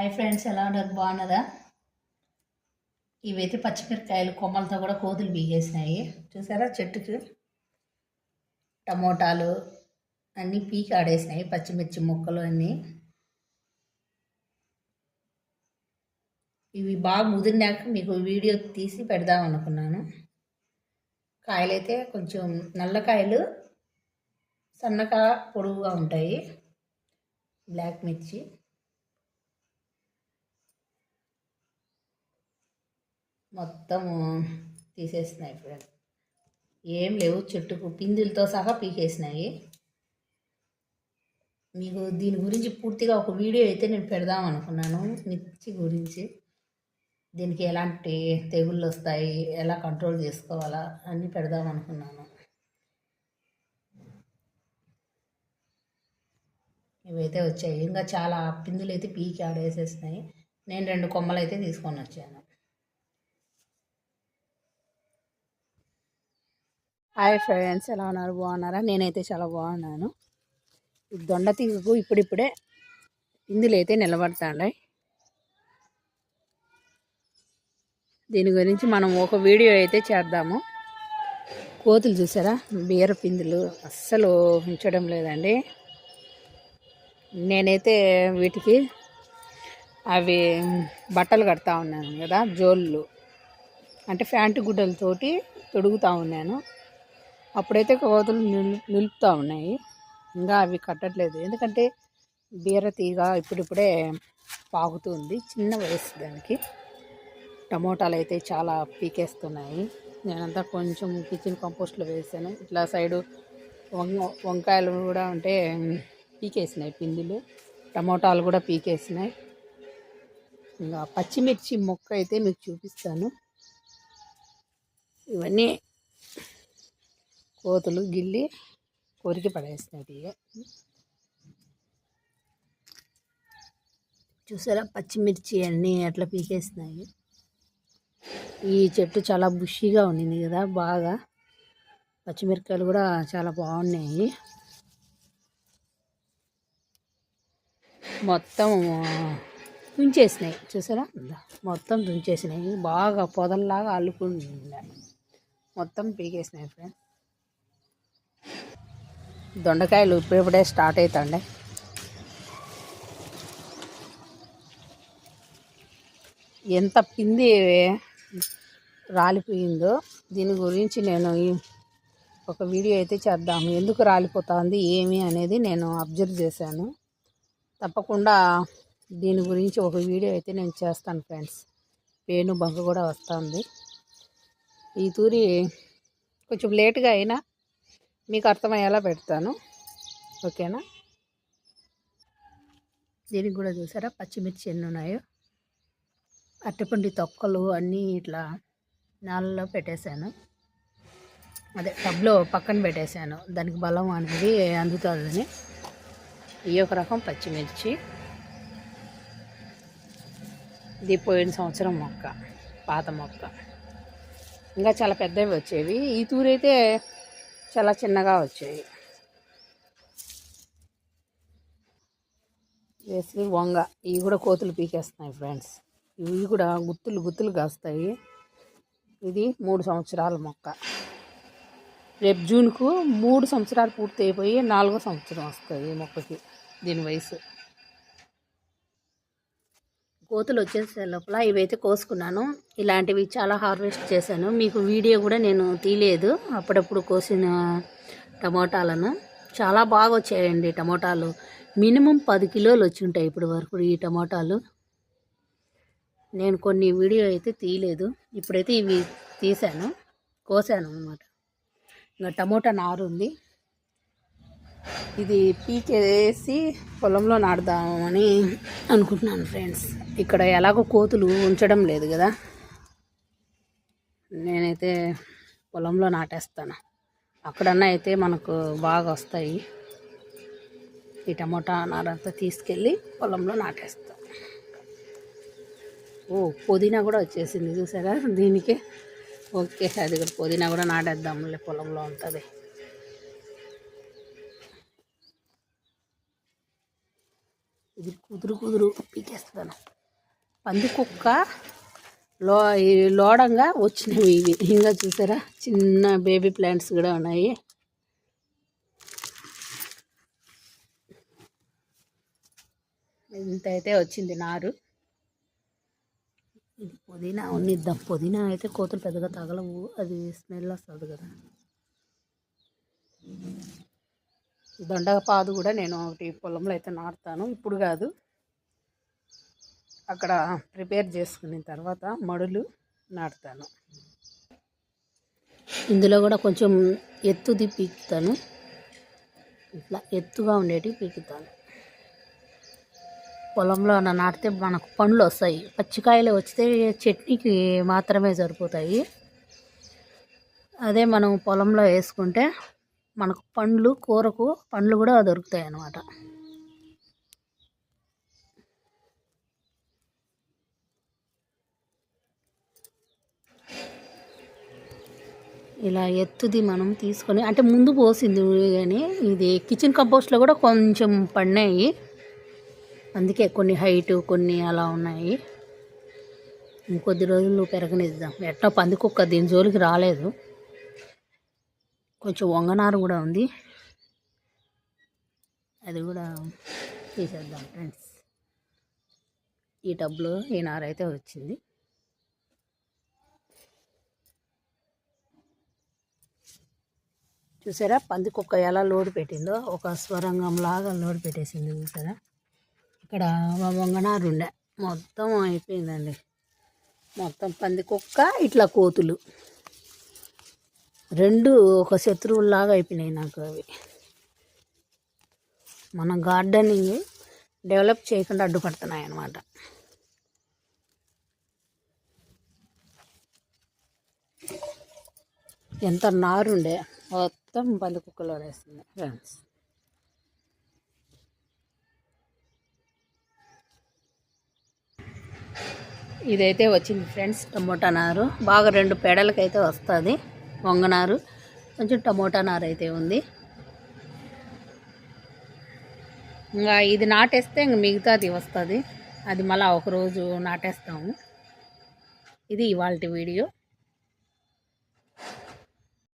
Hi friends ఎలా ఉన్నారు? బాగున్నారా? ఇవైతే పచ్చిమిరకాయలు కొమ్మలతో కూడా కోతులు బీగేసినాయి. చూసారా? చెట్టుకి టమోటాలు అన్నీ పీకి ఆడేసినాయి పచ్చిమిర్చి ముక్కలు అన్నీ. ఇవి బాగా ముదిరినాక మీకు వీడియో తీసి పెడదాం అనుకున్నాను. కాయలైతే కొంచెం నల్లకాయలు సన్నగా పొడవుగా ఉంటాయి. బ్లాక్ మిర్చి. మొత్తము తీసేసినాయి ఫ్రెండ్. ఏం లేవు చెట్టుకు పిందులతో సహా పీకేసినాయి. మీకు దీని గురించి పూర్తిగా ఒక వీడియో అయితే నేను పెడదాం అనుకున్నాను మిర్చి గురించి. దీనికి ఎలాంటి తెగుళ్ళు వస్తాయి ఎలా కంట్రోల్ చేసుకోవాలా అన్నీ పెడదాం అనుకున్నాను. ఇవైతే వచ్చాయి. ఇంకా చాలా పిందులు అయితే పీకి ఆడేసేసినాయి. నేను రెండు కొమ్మలు అయితే తీసుకొని వచ్చాను. హాయ్ ఫ్రెండ్స్ ఎలా ఉన్నారు? బాగున్నారా? నేనైతే చాలా బాగున్నాను. దొండ తీగకు ఇప్పుడిప్పుడే ఇందులో అయితే నిలబడతాయి దీని గురించి మనం ఒక వీడియో అయితే చేద్దాము. కోతులు చూసారా? బీర పిందులు అస్సలు ఉంచడం లేదండి. నేనైతే వీటికి అవి బట్టలు కడతా ఉన్నాను కదా జోళ్ళు. అంటే ఫ్యాంటు గుడ్డలతోటి తొడుగుతూ ఉన్నాను. అప్పుడైతే కోతులు నిలు నిలుపుతూ ఉన్నాయి. ఇంకా అవి కట్టట్లేదు. ఎందుకంటే బీర తీగ ఇప్పుడిప్పుడే పాకుతుంది చిన్న వయసు దానికి. టమోటాలు అయితే చాలా పీకేస్తున్నాయి. నేనంతా కొంచెం కిచెన్ కంపోస్ట్లో వేసాను. ఇట్లా సైడు వంగ వంకాయలు కూడా ఉంటే పీకేసినాయి పిందులు టమోటాలు కూడా పీకేసినాయి. ఇంకా పచ్చిమిర్చి మొక్క అయితే మీకు చూపిస్తాను. ఇవన్నీ కోతులు గిల్లి కొరికి పడేసినాయి చూసారా? పచ్చిమిర్చి అన్నీ అట్లా పీకేసినాయి ఈ చెట్టు చాలా బుషీగా ఉండింది కదా బాగా. పచ్చిమిరపకాయలు కూడా చాలా బాగున్నాయి. మొత్తం తుంచేసినాయి. చూసారా? మొత్తం తుంచేసినాయి. బాగా పొదల్లాగా అల్లుకుంటున్నాయి మొత్తం పీకేసినాయి ఫ్రెండ్ దొండకాయలు ఇప్పుడిప్పుడే స్టార్ట్ అవుతాండే ఎంత పిండి రాలిపోయిందో దీని గురించి నేను ఒక వీడియో అయితే చేద్దాము ఎందుకు రాలిపోతుంది ఏమి అనేది నేను అబ్జర్వ్ చేశాను. తప్పకుండా దీని గురించి ఒక వీడియో అయితే నేను చేస్తాను ఫ్రెండ్స్. పేను బంక కూడా వస్తుంది. ఈ తూరి కొంచెం లేట్గా అయినా మీకు అర్థమయ్యేలా పెడతాను. ఓకేనా? దీనికి కూడా చూసారా? పచ్చిమిర్చి ఎన్ని ఉన్నాయో? అట్టపండి తొక్కలు అన్నీ ఇట్లా నాళ్ళలో పెట్టేశాను. అదే టబ్లో పక్కన పెట్టేశాను. దానికి బలం అనేది అందుతుందని. ఈ ఒక రకం పచ్చిమిర్చి. ఇది పోయిన సంవత్సరం మొక్క పాత మొక్క. ఇంకా చాలా పెద్దవి వచ్చేవి. ఈ తూరైతే చాలా చిన్నగా వచ్చాయి. వేసి వంగ. ఇవి కూడా కోతులు పీకేస్తున్నాయి ఫ్రెండ్స్ ఇవి కూడా గుత్తులు గుత్తులు కాస్తాయి. ఇది మూడు సంవత్సరాల మొక్క. రేపు జూన్కు మూడు సంవత్సరాలు పూర్తి అయిపోయి నాలుగో సంవత్సరం వస్తుంది ఈ మొక్కకి దీని వయసు. కోతులు వచ్చేసే లోపల ఇవైతే కోసుకున్నాను. ఇలాంటివి చాలా హార్వెస్ట్ చేశాను. మీకు వీడియో కూడా నేను తీయలేదు. అప్పుడప్పుడు కోసిన టమోటాలను. చాలా బాగా వచ్చాయండి టమోటాలు. మినిమం పది కిలోలు వచ్చి ఉంటాయి ఇప్పుడు వరకు ఈ టమోటాలు. నేను కొన్ని వీడియో అయితే తీయలేదు. ఇప్పుడైతే ఇవి తీశాను. కోసాను అనమాట ఇంకా టమోటా నారు ఉంది ఇది పీకేసి పొలంలో నాటుదామని అనుకుంటున్నాను ఫ్రెండ్స్. ఇక్కడ ఎలాగో కోతులు ఉంచడం లేదు కదా. నేనైతే పొలంలో నాటేస్తాను. అక్కడన్నా అయితే మనకు బాగా వస్తాయి. ఈ టమోటా నారంతా తీసుకెళ్ళి పొలంలో నాటేస్తాను ఓ పుదీనా కూడా వచ్చేసింది చూసారా? దీనికి. ఓకే అది కూడా పుదీనా కూడా నాటేద్దాంలే పొలంలో ఉంటుంది ఇది కుదురు కుదురు. పీకేస్తాను. పంది కుక్క లో లోడంగా వచ్చినవి ఇవి. ఇంకా చూసారా? చిన్న బేబీ ప్లాంట్స్ కూడా ఉన్నాయి. ఇంత అయితే వచ్చింది నారు. ఇది పుదీనా ఉన్నిద్దాం పుదీనా అయితే కోతులు పెద్దగా తగలవు. అది స్మెల్ వస్తుంది కదా. దొండపాదు కూడా నేను ఒకటి పొలంలో అయితే నాటుతాను. ఇప్పుడు కాదు. అక్కడ ప్రిపేర్ చేసుకున్న తర్వాత మడులు నాటుతాను. ఇందులో కూడా కొంచెం ఎత్తుది పీకుతాను. ఇట్లా ఎత్తుగా ఉండేటివి పీకుతాను. పొలంలో నాటితే మనకు పండ్లు వస్తాయి. పచ్చికాయలు వస్తే చట్నీకి మాత్రమే సరిపోతాయి. అదే మనం పొలంలో వేసుకుంటే మనకు పండ్లు కూరకు పండ్లు కూడా దొరుకుతాయి అన్నమాట. ఇలా ఎత్తుది మనం తీసుకొని అంటే ముందు పోసింది కానీ ఇది కిచెన్ కంపోస్ట్లో కూడా కొంచెం పడినాయి. అందుకే కొన్ని హైట్ కొన్ని అలా ఉన్నాయి. ఇంకొద్ది రోజులు పెరగనిద్దాం. ఎట్టా పందికొక్క దీని జోలికి రాలేదు. కొంచెం వంగనారు కూడా ఉంది. అది కూడా తీసేద్దాం ఫ్రెండ్స్. ఈ టబ్లో ఈ నార అయితే వచ్చింది. చూసారా? పందికొక్క ఎలా లోడు పెట్టిందో? ఒక స్వరంగం లాగా లోడ్ పెట్టేసింది చూసారా? ఇక్కడ వంగనారు ఉండే. మొత్తం అయిపోయిందండి. మొత్తం పందికొక్క ఇట్లా కోతులు. రెండు ఒక శత్రువులాగా అయిపోయినాయి నాకు అవి. మన గార్డెనింగ్ డెవలప్ చేయకుండా అడ్డుపడుతున్నాయి అన్నమాట ఎంత నారుండే మొత్తం పంది కుక్కలో వేస్తుంది ఫ్రెండ్స్. ఇదైతే వచ్చింది ఫ్రెండ్స్ టమోటా నారు. బాగా రెండు పెడలకైతే వస్తుంది. వంగనారు. కొంచెం టమోటా నారు అయితే ఉంది. ఇంకా ఇది నాటేస్తే ఇంక మిగతాది వస్తుంది. అది మళ్ళీ ఒకరోజు నాటేస్తాము. ఇది ఇవాళ వీడియో.